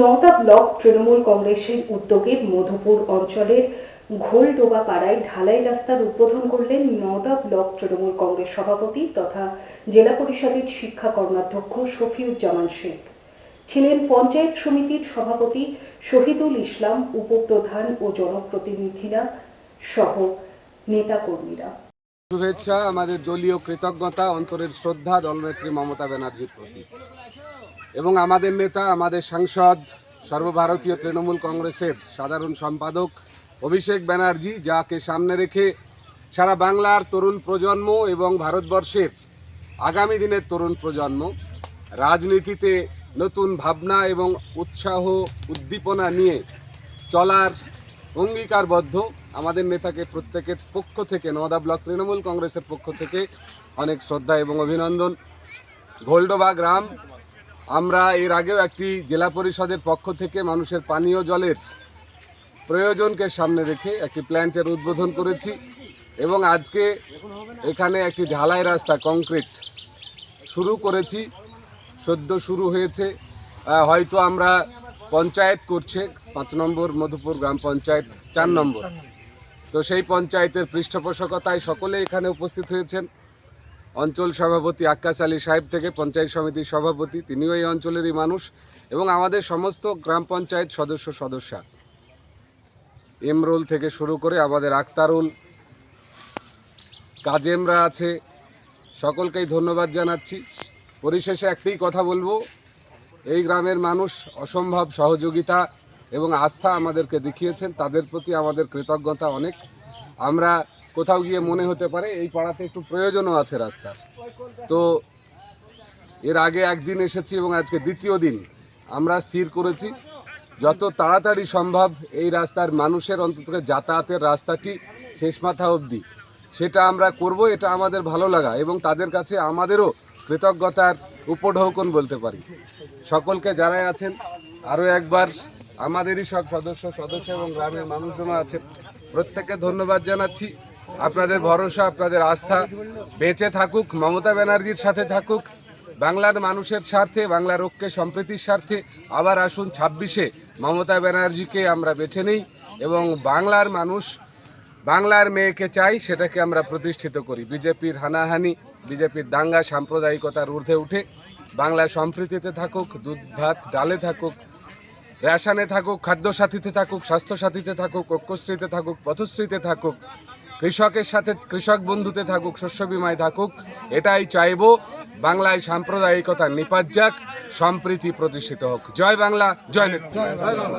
Nowda block Trinamool কংগ্রেসের উদ্যোগে মধুপুর অঞ্চলের ঘোলডোবা পাড়ায় ঢালাই রাস্তার উদ্বোধন করলেন নওদা ব্লক তৃণমূল কংগ্রেস সভাপতি তথা জেলা পরিষদের শিক্ষা কর্মাধ্যক্ষ শফিউজ্জামান শেখ। ছিলেন পঞ্চায়েত সমিতির সভাপতি শহীদুল ইসলাম, উপপ্রধান ও জনপ্রতিনিধিরা সহ নেতাকর্মীরা। শুভেচ্ছা, আমাদের দলীয় কৃতজ্ঞতা, অন্তরের শ্রদ্ধা, দলনেত্রী মমতা ব্যানার্জির প্রতি। এবং আমাদের নেতা, আমাদের সাংসদ, সর্বভারতীয় তৃণমূল কংগ্রেসের সাধারণ সম্পাদক অভিষেক ব্যানার্জি, যাকে সামনে রেখে সারা বাংলার তরুণ প্রজন্ম এবং ভারতবর্ষের আগামী দিনের তরুণ প্রজন্ম রাজনীতিতে নতুন ভাবনা এবং উৎসাহ, উদ্দীপনা নিয়ে চলার অঙ্গীকারবদ্ধ। আমাদের নেতাকে প্রত্যেকের পক্ষ থেকে, নওদা ব্লক তৃণমূল কংগ্রেসের পক্ষ থেকে অনেক শ্রদ্ধা এবং অভিনন্দন। গোল্ডোবা গ্রাম, আমরা এর আগেও একটি জেলা পরিষদের পক্ষ থেকে মানুষের পানীয় জলের প্রয়োজনকে সামনে রেখে একটি প্ল্যান্টের উদ্বোধন করেছি এবং আজকে এখানে একটি ঢালাই রাস্তা, কংক্রিট শুরু করেছি। সদ্য শুরু হয়েছে। হয়তো আমরা পঞ্চায়েত করছে, পাঁচ নম্বর মধুপুর গ্রাম পঞ্চায়েত, চার নম্বর। তো সেই পঞ্চায়েতের পৃষ্ঠপোষকতায় সকলে এখানে উপস্থিত হয়েছেন। অঞ্চল সভাপতি আক্কাস আলী সাহেব থেকে পঞ্চায়েত সমিতির সভাপতি, তিনিও এই অঞ্চলেরই মানুষ এবং আমাদের সমস্ত গ্রাম পঞ্চায়েত সদস্য সদস্যা। এমরোল থেকে শুরু করে আমাদের আক্তারুল, কাজেমরা আছে, সকলকেই ধন্যবাদ জানাচ্ছি। পরিশেষে একটাই কথা বলব এই গ্রামের মানুষ অসম্ভব সহযোগিতা এবং আস্থা আমাদেরকে দেখিয়েছেন। তাদের প্রতি আমাদের কৃতজ্ঞতা অনেক। আমরা কোথাও গিয়ে মনে হতে পারে এই পাড়াতে একটু প্রয়োজনও আছে রাস্তার তো এর আগে একদিন এসেছি এবং আজকে দ্বিতীয় দিন আমরা স্থির করেছি। যত তাড়াতাড়ি সম্ভব এই রাস্তার মানুষের অন্তত যাতায়াতের রাস্তাটি শেষ মাথা অবধি। সেটা আমরা করব, এটা আমাদের ভালো লাগা এবং তাদের কাছে আমাদেরও কৃতজ্ঞতার উপঢৌকন বলতে পারি। সকলকে যারাই আছেন, আরও একবার আমাদেরই সব সদস্য সদস্য এবং গ্রামের মানুষজনও আছেন, প্রত্যেককে ধন্যবাদ জানাচ্ছি। আপনাদের ভরসা, আপনাদের আস্থা বেঁচে থাকুক, মমতা ব্যানার্জির সাথে থাকুক, বাংলার মানুষের স্বার্থে, বাংলার ঐক্যে, সম্প্রীতির স্বার্থে আবার আসুন ছাব্বিশে মমতা ব্যানার্জিকে আমরা বেছে নিই এবং বাংলার মানুষ, বাংলার মেয়েকে চাই, সেটাকে আমরা প্রতিষ্ঠিত করি। বিজেপির হানাহানি বিজেপির দাঙ্গা সাম্প্রদায়িকতার ঊর্ধ্বে উঠে বাংলা সম্প্রীতিতে থাকুক, দুধ ভাত ডালে থাকুক, রেশনে থাকুক খাদ্য সাথীতে থাকুক স্বাস্থ্য সাথীতে থাকুক, ঐক্যশ্রীতে থাকুক, পথশ্রীতে থাকুক, কৃষকের সাথে কৃষক বন্ধুতে থাকুক, শস্য বিমায় থাকুক, এটাই চাইব। বাংলায় সাম্প্রদায়িকতা নিপাত যাক, সম্প্রীতি প্রতিষ্ঠিত হোক। জয় বাংলা, জয় জয় বাংলা।